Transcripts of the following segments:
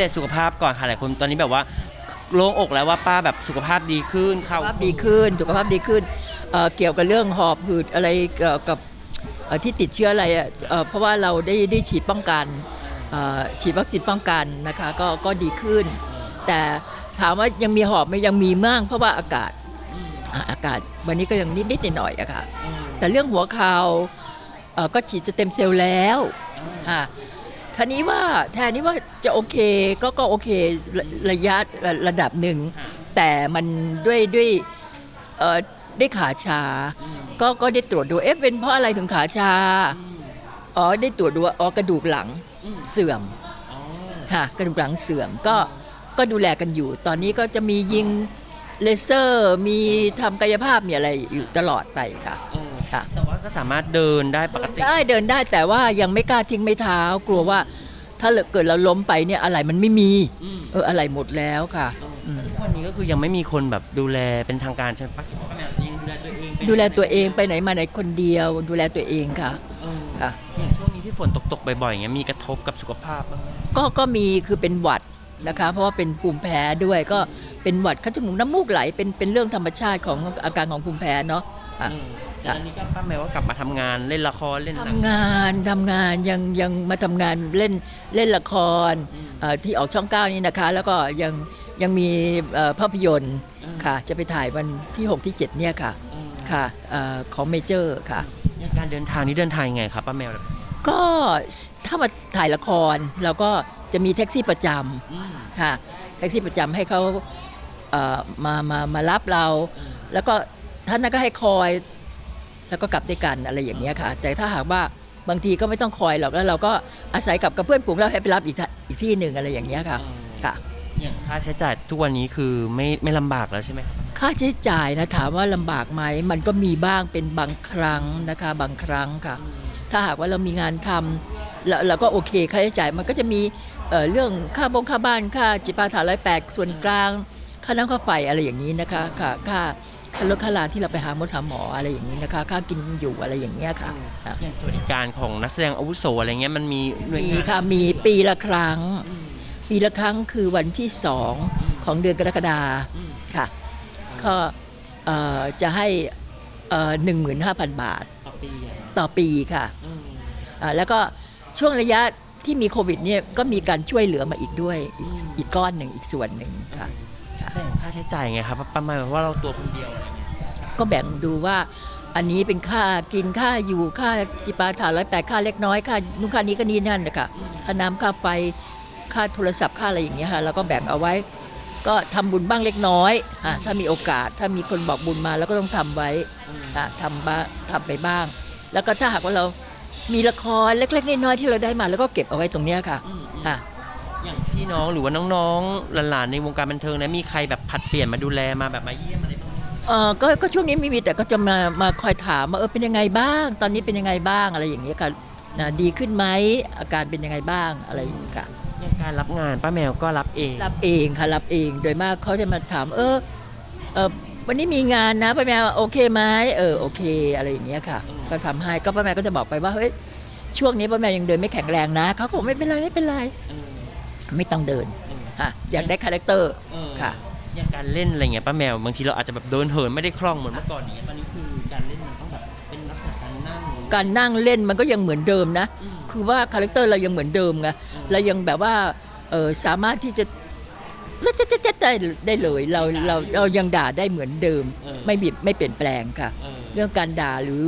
เดตสุขภาพก่อนค่ะหลายคนตอนนี้แบบว่าโล่งอกแล้วว่าป้าแบบสุขภาพดีขึ้นเข้าสุขภาพดีขึ้นสุขภาพดีขึ้นเอ่อเกี่ยวกับเรื่องหอบหืดอะไรเกี่ยวกับเอ่อที่ติดเชื้ออะไรอะเอ่อเพราะว่าเราได้ได้ฉีดป้องกันเอ่อฉีดวัคซีนป้องกันนะคะก็ก็ดีขึ้น แต่ถามว่ายังมีหอบไหมยังมีมั่งเพราะว่าอากาศอะอากาศวันนี้ก็ยังนิดนิดๆหน่อยๆอะค่ะแต่เรื่องหัวเข่าเอ่อก็ฉีดสเต็มเซลล์แล้วค่ะ ท่านี้ว่าแทนนี้ว่าจะโอเคก็ก็โอเคระระยะระระดับหนึ่ง แต่มันด้วยด้วยเอ่อได้ขาชา ก็ก็ได้ตรวจดูเอ๊ะเป็นเพราะอะไรถึงขาชา อ๋อได้ตรวจดูว่าอ๋อกระดูกหลังเสื่อมค่ะกระดูกหลังเสื่อมก็ก็ดูแลกันอยู่ ตอนนี้ก็จะมียิงเลเซอร์มีทำกายภาพมีอะไรอยู่ตลอดไปค่ะ ค่ะแต่ว่าก็สามารถเดินได้ปกติ ได้เดินได้แต่ว่ายังไม่กล้าทิ้งไม่เท้า กลัวว่าถ้าเกิดเราล้มไปเนี่ยอะไรมันไม่มีอืม เอออะไรหมดแล้วค่ะอืมทุกวันนี้ก็คือยังไม่มีคนแบบดูแลเป็นทางการใช่ไหมป้าป้าแมวยังดูแลตัวเองเป็นดูแลตัวเองไปไหนมาไหนคนเดียว ดูแลตัวเองค่ะเออค่ะ อย่างช่วงนี้ที่ฝนตกๆบ่อยๆอย่างเงี้ยมีกระทบกับสุขภาพบ้างไหมก็ก็มีคือเป็นหวัดนะคะ เพราะว่าเป็นภูมิแพ้ด้วยก็เป็นหวัดคัดจมูกน้ำมูกไหลเป็นเป็นเรื่องธรรมชาติของอาการของภูมิแพ้เนาะ ค่ะ อืม แล้วอันนี้ก็ป้าแมวก็กลับมาทำงานเล่นละครเล่นหนัง ทำงานทำงานยังยังมาทำงานเล่นเล่นละครเอ่อที่ออกช่องเก้านี้นะคะ แล้วก็ยังยังมีเอ่อภาพยนตร์ค่ะ จะไปถ่ายวันที่ 6 ที่ 7 เนี่ยค่ะค่ะเอ่อของเมเจอร์ค่ะ อย่างการเดินทางนี่เดินทางยังไงครับป้าแมวก็ถ้ามาถ่ายละครเราก็จะมีแท็กซี่ประจำค่ะแท็กซี่ประจำให้เขาเอ่อมามามารับเรา แล้วก็ท่านนั้นก็ให้คอย แล้วก็กลับด้วยกันอะไรอย่างเงี้ยค่ะ แต่ถ้าหากว่าบางทีก็ไม่ต้องคอยหรอกแล้วเราก็อาศัยกับกับเพื่อนฝูงเราให้ไปรับอีกทอีกที่หนึ่งอะไรอย่างเงี้ยค่ะค่ะ อย่างค่าใช้จ่ายทุกวันนี้คือไม่ไม่ลำบากแล้วใช่ไหมครับ ค่าใช้จ่ายนะถามว่าลำบากไหมมันก็มีบ้างเป็นบางครั้งนะคะ บางครั้งค่ะ ถ้าหากว่าเรามีงานทำแล้วเราก็โอเคค่าใช้จ่ายมันก็จะมีเอ่อเรื่องค่าบงค่าบ้านค่าจิปาถาร้อยแปดส่วนกลาง ค่าน้ำค่าไฟอะไรอย่างนี้นะคะค่ะค่าค่ารถค่าลาที่เราไปหาหมอหาหมออะไรอย่างนี้นะคะ ค่ากินอยู่อะไรอย่างเงี้ยค่ะค่ะอย่างสวัสดิการของนักแสดงอาวุโสอะไรเงี้ยมันมีหน่วยมีงานค่ะมีปีละครั้ง ปีละครั้งคือวันที่สองของเดือนกรกฎาค่ะ ก็เอ่อจะให้หนึ่งหมื่นห้าพันบาทต่อปีอะต่อปีค่ะอ่าแล้วก็ช่วงระยะที่มีโควิดเนี่ยก็มีการช่วยเหลือมาอีกด้วยอีกอีกก้อนหนึ่งอีกส่วนหนึ่งค่ะ แบ่งค่าใช้จ่ายไงครับประมาณว่าเราตัวคนเดียวอะไรเงี้ยก็แบ่งดูว่า อันนี้เป็นค่ากินค่าอยู่ค่าจิปาถาร้อยแปดค่าเล็กน้อยค่านุ่งค่านี้ก็นี่นั่นนะคะค่าน้ำค่าไฟค่าโทรศัพท์ค่าอะไรอย่างเงี้ยค่ะเราก็แบ่งเอาไว้ ก็ทำบุญบ้างเล็กน้อยอะถ้ามีโอกาสถ้ามีคนบอกบุญมาแล้วก็ต้องทำไว้อะทำบ้างทำไปบ้าง แล้วก็ถ้าหากว่าเรามีละครเล็กๆน้อยๆที่เราได้มาแล้วก็เก็บเอาไว้ตรงเนี้ยค่ะค่ะ อย่างพี่น้องหรือว่าน้องๆหลานๆในวงการบันเทิงนะมีใครแบบผัดเปลี่ยนมาดูแลมาแบบมาเยี่ยมอะไรบ้างไหมเออก็ก็ช่วงนี้ไม่มีแต่ก็จะมามาคอยถามว่าเออเป็นยังไงบ้าง ตอนนี้เป็นยังไงบ้างอะไรอย่างเงี้ยค่ะอ่าดีขึ้นไหมอาการเป็นยังไงบ้างอะไรอย่างเงี้ยค่ะ อย่างการรับงานป้าแมวก็รับเอง รับเองค่ะรับเองโดยมากเขาจะมาถาม เออเออวันนี้มีงานนะป้าแมวโอเคไหมเออโอเคอะไรอย่างเงี้ยค่ะ ก็ทำให้ก็ป้าแมวก็จะบอกไปว่าเฮ้ยช่วงนี้ป้าแมวยังเดินไม่แข็งแรงนะเขาก็บอกไม่เป็นไรไม่เป็นไร เออ ไม่ต้องเดินเออค่ะอยากได้คาแรคเตอร์เออค่ะอย่างการเล่นอะไรเงี้ยป้าแมวบางทีเราอาจจะแบบเดินเหินไม่ได้คล่องเหมือนเมื่อก่อนอย่างเงี้ยตอนนี้คือการเล่นมันต้องแบบเป็นลักษณะการนั่งหรือการนั่งเล่นมันก็ยังเหมือนเดิมนะอืมคือว่าคาแรคเตอร์เรายังเหมือนเดิมไงเรายังแบบว่าเออสามารถที่จะแล้วจะจะจะได้ได้เลยเราเราเรายังด่าได้เหมือนเดิม ไม่บิดไม่เปลี่ยนแปลงค่ะเออเรื่องการด่าหรือ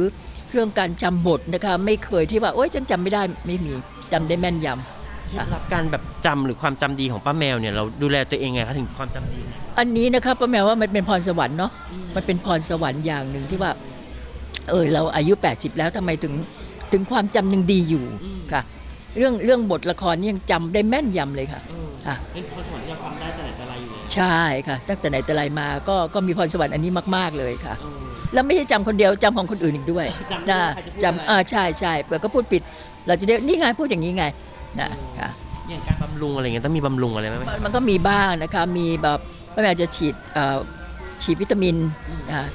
เรื่องการจำบทนะคะ ไม่เคยที่ว่าโอ๊ยฉันจำไม่ได้ไม่มีจำได้แม่นยำ เคล็ดลับการแบบจำหรือความจำดีของป้าแมวเนี่ยเราดูแลตัวเองไงคะถึงความจำดีเนี่ยอันนี้นะครับป้าแมวว่ามันเป็นพรสวรรค์เนาะมันเป็นพรสวรรค์อย่างหนึ่งที่ว่า เออเราอายุ 80 แล้วทำไมถึงถึงความจำยังดีอยู่ค่ะ เรื่องเรื่องบทละครนี่ยังจำได้แม่นยำเลยค่ะค่ะ เป็นพรสวรรค์ที่เราทำได้แต่ไหนแต่ไรอยู่แล้วใช่ค่ะ ตั้งแต่ไหนแต่ไรมาก็ก็มีพรสวรรค์อันนี้มาก ๆเลยค่ะแล้วไม่ใช่จำคนเดียวจำของคนอื่นอีกด้วยจำได้นะว่าใครจะพูดอะไร จำอ่าใช่ใช่เผื่อก็พูดผิด เราจะได้นี่ไงพูดอย่างนี้ไง นะค่ะอย่างการบำรุงอะไรเงี้ยต้องมีบำรุงอะไรไหมมันมันก็มีบ้างนะคะมีแบบป้าแมวจะฉีดเอ่อฉีดวิตามินอ่า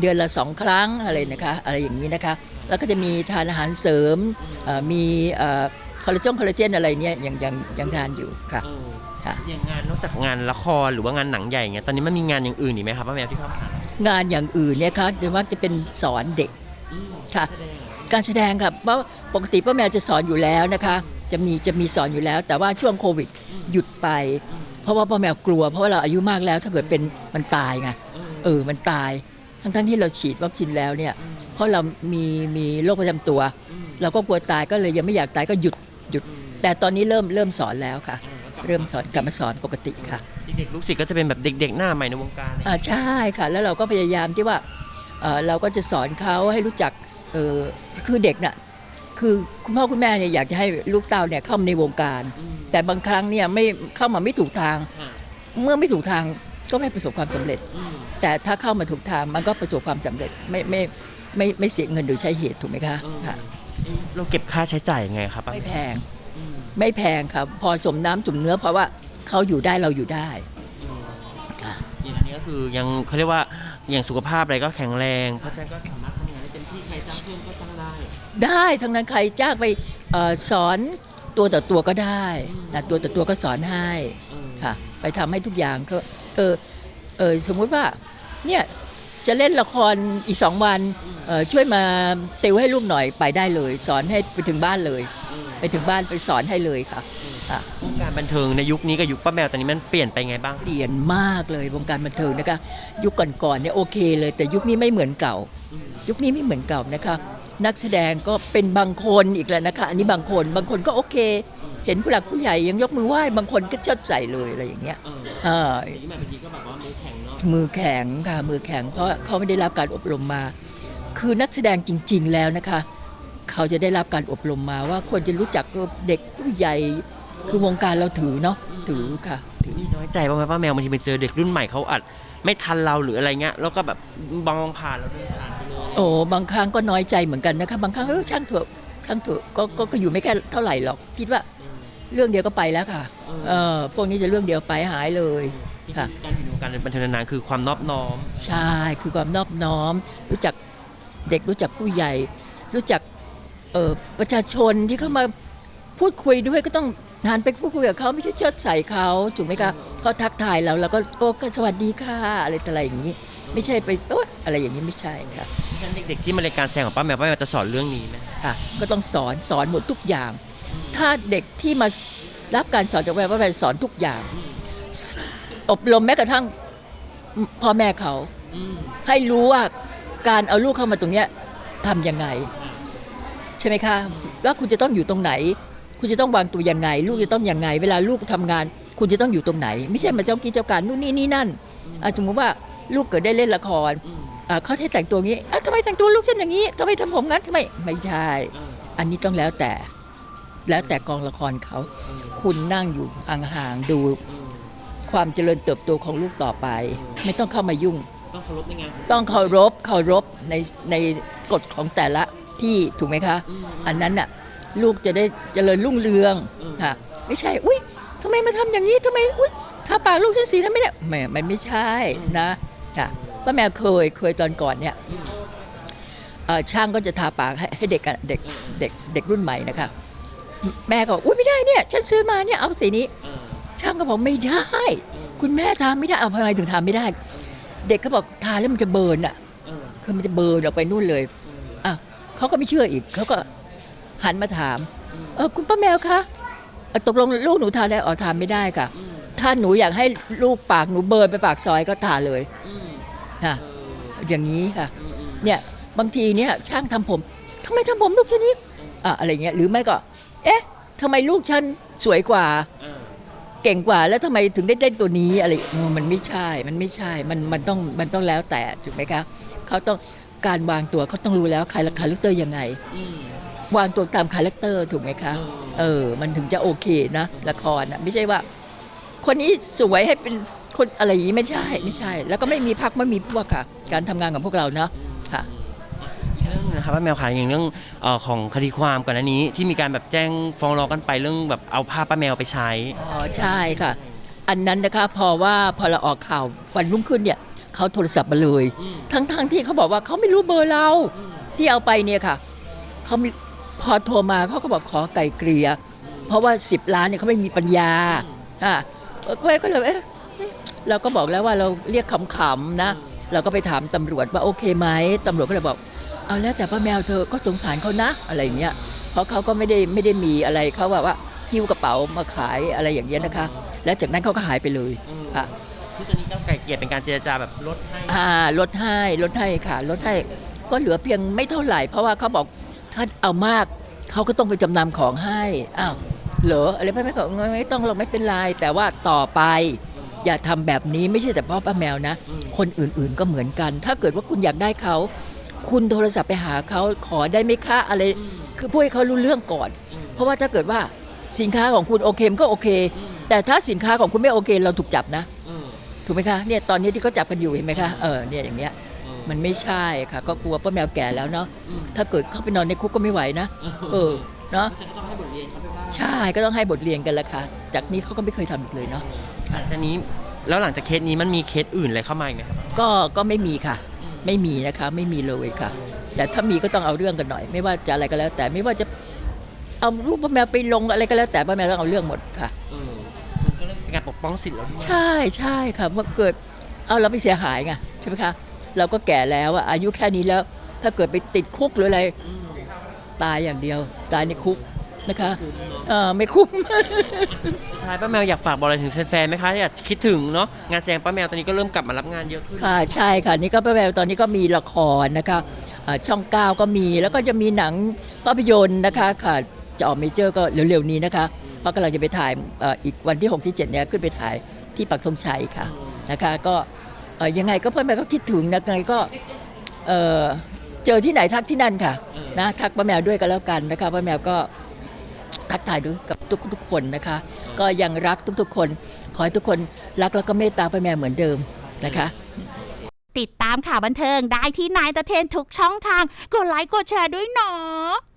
เดือนละสองครั้งอะไรนะคะอะไรอย่างนี้นะคะแล้วก็จะมีทานอาหารเสริมเอ่อมีเอ่อคอลลาจงคอลลาเจนอะไรเนี่ยยังยังยังทานอยู่ค่ะ เออค่ะ อย่างงานนอกจากงานละครหรือว่างานหนังใหญ่เงี้ยตอนนี้มันมีงานอย่างอื่นอีกไหมครับป้าแมวที่เข้ามางานอย่างอื่นเนี่ยค่ะจะมักจะเป็นสอนเด็ก ค่ะ การแสดงครับเพราะปกติป้าแมวจะสอนอยู่แล้วนะคะ จะมีจะมีสอนอยู่แล้ว แต่ว่าช่วงโควิดหยุดไป เพราะว่าป้าแมวกลัว เพราะว่าเราอายุมากแล้วถ้าเกิดเป็นมันตายไงเออมันตาย ทั้งทั้งๆที่เราฉีดวัคซีนแล้วเนี่ย เพราะเรามีมีโรคประจำตัว เราก็กลัวตายก็เลยยังไม่อยากตายก็หยุดหยุด แต่ตอนนี้เริ่มเริ่มสอนแล้วค่ะ เริ่มสอนกลับมาสอนปกติค่ะ เด็กๆลูกศิษย์ก็จะเป็นแบบเด็ก ๆ หน้าใหม่ในวงการอ่าใช่ค่ะ แล้วเราก็พยายามที่ว่าเอ่อเราก็จะสอนเขาให้รู้จักเออคือเด็กน่ะ คือคุณพ่อคุณแม่เนี่ยอยากจะให้ลูกเต้าเนี่ยเข้ามาในวงการ แต่บางครั้งเนี่ยไม่เข้ามาไม่ถูกทาง เมื่อไม่ถูกทางก็ไม่ประสบความสำเร็จ แต่ถ้าเข้ามาถูกทางมันก็ประสบความสำเร็จไม่ไม่ไม่ไม่เสียเงินโดยใช้เหตุถูกไหมคะค่ะเราเก็บค่าใช้จ่ายยังไงครับป้าไม่แพงไม่แพงครับ พอสมน้ำสมเนื้อเพราะว่าเขาอยู่ได้เราอยู่ได้อย่างอันนี้ก็คือยังเขาเรียกว่าอย่างสุขภาพอะไรก็แข็งแรง เพราะฉะนั้นก็ ใครจ้างเพื่อนก็จ้างได้ ได้ทั้งนั้นใครจ้างไปเออสอนตัวต่อตัวก็ได้นะตัวต่อตัวก็สอนให้ค่ะ ไปทำให้ทุกอย่างก็เออเออสมมุติว่าเนี่ยจะเล่นละครอีกสองวันเอ่อช่วยมาติวให้ลูกหน่อยไปได้เลย สอนให้ไปถึงบ้านเลย ไปถึงบ้านไปสอนให้เลยค่ะค่ะวงการบันเทิงในยุคนี้กับยุคป้าแมวตอนนี้มันเปลี่ยนไปไงบ้าง เปลี่ยนมากเลยวงการบันเทิงนะคะ ยุคก่อนๆเนี่ยโอเคเลยแต่ยุคนี้ไม่เหมือนเก่า ยุคนี้ไม่เหมือนเก่านะคะ นักแสดงก็เป็นบางคนอีกแล้วนะคะ อันนี้บางคนบางคนก็โอเค เห็นผู้หลักผู้ใหญ่ยังยกมือไหว้บางคนก็เชิดใส่เลยอะไรอย่างเงี้ยเอออ่าอย่างนี้แบบบางทีก็แบบว่ามือแข็งเนาะมือแข็งค่ะมือแข็งเพราะเขาไม่ได้รับการอบรมมา คือนักแสดงจริง ๆ แล้วนะคะ เขาจะได้รับการอบรมมาว่าควรจะรู้จักเด็กผู้ใหญ่คือวงการเราถือเนาะถือค่ะถือนี่น้อยใจบ้างไหมป้าแมวบางทีไปเจอเด็กรุ่นใหม่เขาอัดไม่ทันเราหรืออะไรเงี้ยแล้วก็แบบมองผ่านเราเดินผ่านไปเลยโอ้บางครั้งก็น้อยใจเหมือนกันนะคะบางครั้งเออช่างเถอะช่างเถอะก็ก็ก็อยู่ไม่แค่เท่าไหร่หรอกคิดว่าเรื่องเดียวก็ไปแล้วค่ะเออพวกนี้จะเรื่องเดียวไปหายเลยค่ะการอยู่ในวงการบันเทิงนานๆคือความนอบน้อม ใช่คือความนอบน้อม รู้จักเด็กรู้จักผู้ใหญ่ รู้จัก เอ่อประชาชนที่เข้ามาพูดคุยด้วยก็ต้องทานไปพูดคุยกับเขาไม่ใช่เชิดใส่เขาถูกไหมคะเขาทักทายเราเราก็โอ้ก็สวัสดีค่ะอะไรต่ออะไรอย่างนี้ ไม่ใช่ไปโอ๊ยอะไรอย่างนี้ไม่ใช่ค่ะเพราะฉะนั้นเด็กๆที่มารายการแสดงของป้าแมวป้าแมวจะสอนเรื่องนี้ไหมค่ะ ก็ต้องสอนสอนหมดทุกอย่าง ถ้าเด็กที่มารับการสอนจากแม่ว่าแม่สอนทุกอย่าง อบรมแม้กระทั่งพ่อแม่เขาให้รู้ว่าการเอาลูกเข้ามาตรงเนี้ยทำยังไง ใช่ไหมคะว่าคุณจะต้องอยู่ตรงไหน คุณจะต้องวางตัวยังไง ลูกจะต้องยังไง เวลาลูกทำงาน คุณจะต้องอยู่ตรงไหน ไม่ใช่มาเจ้ากี้เจ้าการนู่นนี่นี่นั่นอะสมมติว่าลูกเกิดได้เล่นละครอะเขาให้แต่งตัวงี้อะทำไมแต่งตัวลูกฉันอย่างนี้ทำไมทำผมงั้นทำไมไม่ใช่อันนี้ต้องแล้วแต่ แล้วแต่กองละครเขา คุณนั่งอยู่ห่างๆดูความเจริญเติบโตของลูกต่อไป ไม่ต้องเข้ามายุ่ง ต้องเคารพในงานต้องเคารพเคารพในในกฎของแต่ละ ที่ถูกไหมคะ อันนั้นน่ะลูกจะได้เจริญรุ่งเรืองค่ะไม่ใช่อุ้ยทำไมมาทำอย่างนี้ทำไมอุ้ยทาปากลูกฉันสีนั้นไม่ได้แหมมันไม่ใช่นะค่ะป้าแมวเคยเคยตอนก่อนเนี่ยเอ่อช่างก็จะทาปากให้ให้เด็กอะเด็กเด็กเด็กรุ่นใหม่นะคะแม่ก็บอกอุ้ยไม่ได้เนี่ยฉันซื้อมาเนี่ยเอาสีนี้ ช่างก็บอกไม่ได้ คุณแม่ทาไม่ได้เอาทำไมถึงทาไม่ได้ เด็กเขาบอกทาแล้วมันจะเบิร์นอะคือมันจะเบิร์นออกไปนู่นเลยอะ เขาก็ไม่เชื่ออีกเขาก็หันมาถามเออคุณป้าแมวคะเอ่อตกลงลูกหนูทานได้อ๋อทานไม่ได้ค่ะ ถ้าหนูอยากให้ลูกปากหนูเบิร์นไปปากซอยก็ทานเลยค่ะอย่างนี้ค่ะ เนี่ยบางทีเนี่ยช่างทำผมทำไมทำผมลูกฉันนี้อะอะไรเงี้ยหรือไม่ก็ เอ๊ะทำไมลูกฉันสวยกว่า เก่งกว่าแล้วทำไมถึงได้เล่นตัวนี้อะไรเออมันไม่ใช่มันไม่ใช่มันมันต้องมันต้องแล้วแต่ถูกไหมคะเขาต้อง การวางตัวเขาต้องรู้แล้วใครคาแรคเตอร์ยังไง วางตัวตามคาแรคเตอร์ถูกไหมคะ เออ มันถึงจะโอเคนะ ละครนะไม่ใช่ว่า คนนี้สวยให้เป็นคนอะไรอย่างนี้ไม่ใช่ไม่ใช่ แล้วก็ไม่มีพักไม่มีพวกค่ะ การทำงานของพวกเราเนาะค่ะเรื่องนะครับป้าแมวค่ะอย่างเรื่องเอ่อของคดีความก่อนหน้านี้ที่มีการแบบแจ้งฟ้องร้องกันไปเรื่องแบบเอาภาพป้าแมวไปใช้อ๋อใช่ค่ะ อันนั้นนะคะพอว่าพอเราออกข่าววันรุ่งขึ้นเนี่ย เขาโทรศัพท์มาเลย ทั้งๆทที่เขาบอกว่าเขาไม่รู้เบอร์เรา ที่เอาไปเนี่ยค่ะเขามีพอโทรมาเขาก็บอกขอไกลเกลี่ยเพราะว่า 10 ล้านเนี่ยเขาไม่มีปัญญาอะก็เลยก็เลยเอ๊ะเราก็บอกแล้วว่าเราเรียกขำๆนะ เราก็ไปถามตำรวจว่าโอเคไหมตำรวจก็เลยบอก เอาแล้วแต่ป้าแมวเธอก็สงสารเขานะอะไรอย่างเงี้ยเพราะเขาก็ไม่ได้ไม่ได้มีอะไรเขาแบบว่าหิ้วกระเป๋ามาขายอะไรอย่างเงี้ยนะคะ แล้วจากนั้นเขาก็หายไปเลยอะ ที่ตอนนี้ก็ไก่เกลียเป็นการเจรจาแบบลดให้อ่าลดให้ลดให้ค่ะ ลดให้ก็เหลือเพียงไม่เท่าไหร่ เพราะว่าเขาบอกถ้าเอามากเขาก็ต้องไปจำนำของให้อ้าวเหรออะไรไม่ไม่ก็ไม่ต้องเราไม่เป็นไรแต่ว่าต่อไป อย่าทำแบบนี้ไม่ใช่แต่พ่อป้าแมวนะ คนอื่นๆก็เหมือนกัน ถ้าเกิดว่าคุณอยากได้เขาคุณโทรศัพท์ไปหาเขาขอได้ไหมคะอะไร คือพูดให้เขารู้เรื่องก่อน เพราะว่าถ้าเกิดว่าสินค้าของคุณโอเคมันก็โอเค แต่ถ้าสินค้าของคุณไม่โอเคเราถูกจับนะ อืม ถูกไหมคะเนี่ยตอนนี้ที่เขาจับกันอยู่เห็นไหมคะเออเนี่ยอย่างเงี้ยอืมมันไม่ใช่ค่ะ ก็กลัวป้าแมวแก่แล้วเนาะอืมถ้าเกิดเข้าไปนอนในคุกก็ไม่ไหวนะเออเนาะฉันก็ต้องให้บทเรียนเขาไปบ้างใช่ก็ต้องให้บทเรียนกันละค่ะ จากนี้เขาก็ไม่เคยทำอีกเลยเนาะหลังจากนี้แล้วหลังจากเคสนี้มันมีเคสอื่นอะไรเข้ามาอีกไหมครับก็ก็ไม่มีค่ะ ไม่มีนะคะ ไม่มีเลยค่ะ แต่ถ้ามีก็ต้องเอาเรื่องกันหน่อย ไม่ว่าจะอะไรก็แล้ว แต่ไม่ว่าจะเอารูปป้าแมวไปลงอะไรก็แล้วแต่ป้าแมวต้องเอาเรื่องหมดค่ะอืมมันก็ เลยเป็นการปกป้องสิทธิ์เราด้วยใช่ใช่ค่ะว่าเกิดเอาเราไปเสียหายไงใช่ไหมคะเราก็แก่แล้วอะอายุแค่นี้แล้ว ถ้าเกิดไปติดคุกหรืออะไร อืมตายอย่างเดียว ตายในคุกนะคะเออไม่คุ้ม สุดท้ายป้าแมวอยากฝากบอกอะไรถึงแฟนๆไหมคะที่อยากคิดถึงเนาะงานแสดงป้าแมวตอนนี้ก็เริ่มกลับมารับงานเยอะขึ้น ค่ะใช่ค่ะนี่ก็ป้าแมวตอนนี้ก็มีละครนะคะอ่าช่องเก้าก็มีแล้วก็จะมีหนังภาพยนตร์นะคะค่ะจะออกเมเจอร์ก็เร็วๆนี้นะคะ เพราะกำลังจะไปถ่ายอีกวันที่ 6 ที่7เนี่ยขึ้นไปถ่ายที่ปักธงชัยค่ะนะคะก็ยังไงก็ป้าแมวก็คิดถึงนะยังไงก็เจอที่ไหนทักที่นั่นค่ะนะทักป้าแมวด้วยกันแล้วกันนะคะป้าแมวก็ทักทายด้วยกับทุกๆคนนะคะ ก็ยังรักทุกๆคน ขอให้ทุกคนรักแล้วก็เมตตาป้าแมวเหมือนเดิมนะคะติดตามข่าวบันเทิงได้ที่นายตะเทนทุกช่องทาง กดไลค์กดแชร์ด้วยเนาะ